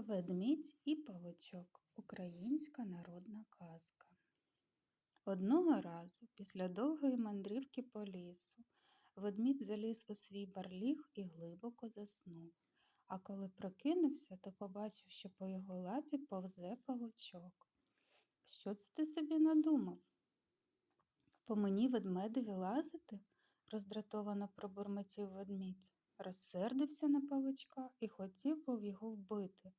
Ведмідь і павучок українська народна казка. Одного разу, після довгої мандрівки по лісу, ведмідь заліз у свій барліг і глибоко заснув. А коли прокинувся, то побачив, що по його лапі повзе павучок. Що це ти собі надумав? По мені ведмедеві лазити? роздратовано пробурмотів ведмідь. Розсердився на павучка і хотів був його вбити.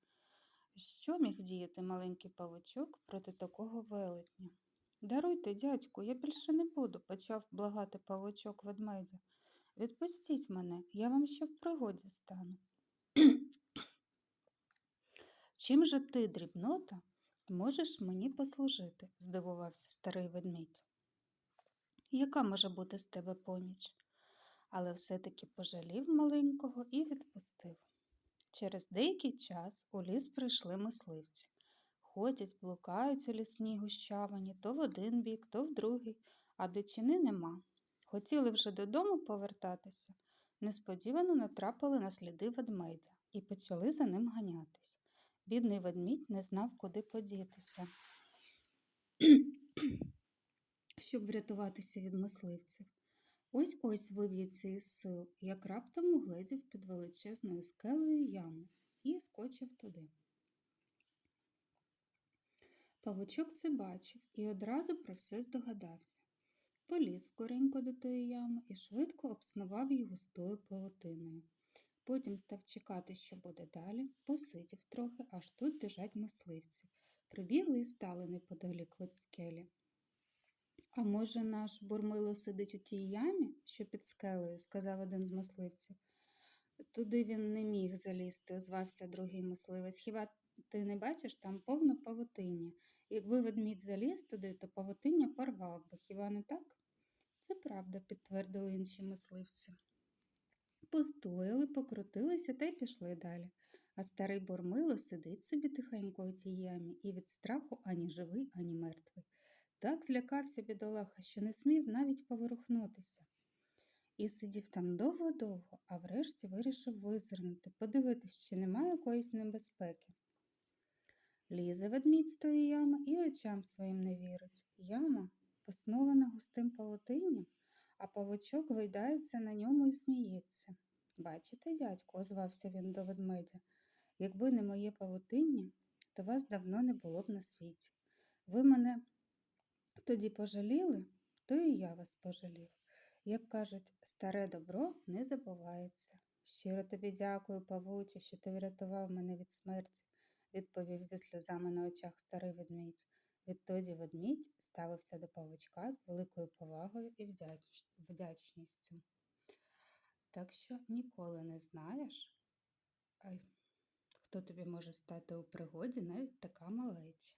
Що міг вдіяти маленький павучок проти такого велетня? Даруйте, дядьку, я більше не буду, почав благати павучок ведмедя. Відпустіть мене, я вам ще в пригоді стану. Чим же ти, дрібнота, можеш мені послужити? здивувався старий ведмідь. Яка може бути з тебе поміч? Але все-таки пожалів маленького і відпустив. Через деякий час у ліс прийшли мисливці. Ходять, блукають у лісній гущавині то в один бік, то в другий, а дичини нема. Хотіли вже додому повертатися, несподівано натрапили на сліди ведмедя і почали за ним ганятись. Бідний ведмідь не знав, куди подітися. Щоб врятуватися від мисливців. Ось ось виб'ється із сил, як раптом угледів під величезною скелею яму і скочив туди. Павучок це бачив і одразу про все здогадався. Поліз скоренько до тої ями і швидко обснував її густою павутиною. Потім став чекати, що буде далі, посидів трохи, аж тут біжать мисливці. Прибігли і стали неподалік від скелі. А може, наш бурмило сидить у тій ямі, що під скелею, сказав один з мисливців. Туди він не міг залізти, озвався другий мисливець. Хіба ти не бачиш там повно павутиння? Якби ведмідь заліз туди, то павутиння порвав би, хіба не так? Це правда, підтвердили інші мисливці. Постояли, покрутилися та й пішли далі. А старий бурмило сидить собі тихенько у тій ямі і від страху ані живий, ані мертвий. Так злякався бідолаха, що не смів навіть поворухнутися. І сидів там довго-довго, а врешті вирішив визирнути, подивитись, чи немає якоїсь небезпеки. Лізе ведмідь з тої ями і очам своїм не вірить. Яма поснована густим павутинням, а павучок гойдається на ньому і сміється. Бачите, дядько, озвався він до ведмедя, якби не моє павутиння, то вас давно не було б на світі. Ви мене тоді пожаліли, то і я вас пожалів. Як кажуть, старе добро не забувається. Щиро тобі дякую, павуче, що ти врятував мене від смерті, відповів зі сльозами на очах старий ведмідь. Відтоді ведмідь ставився до павучка з великою повагою і вдяч... вдячністю. Так що ніколи не знаєш, хто тобі може стати у пригоді навіть така малеча.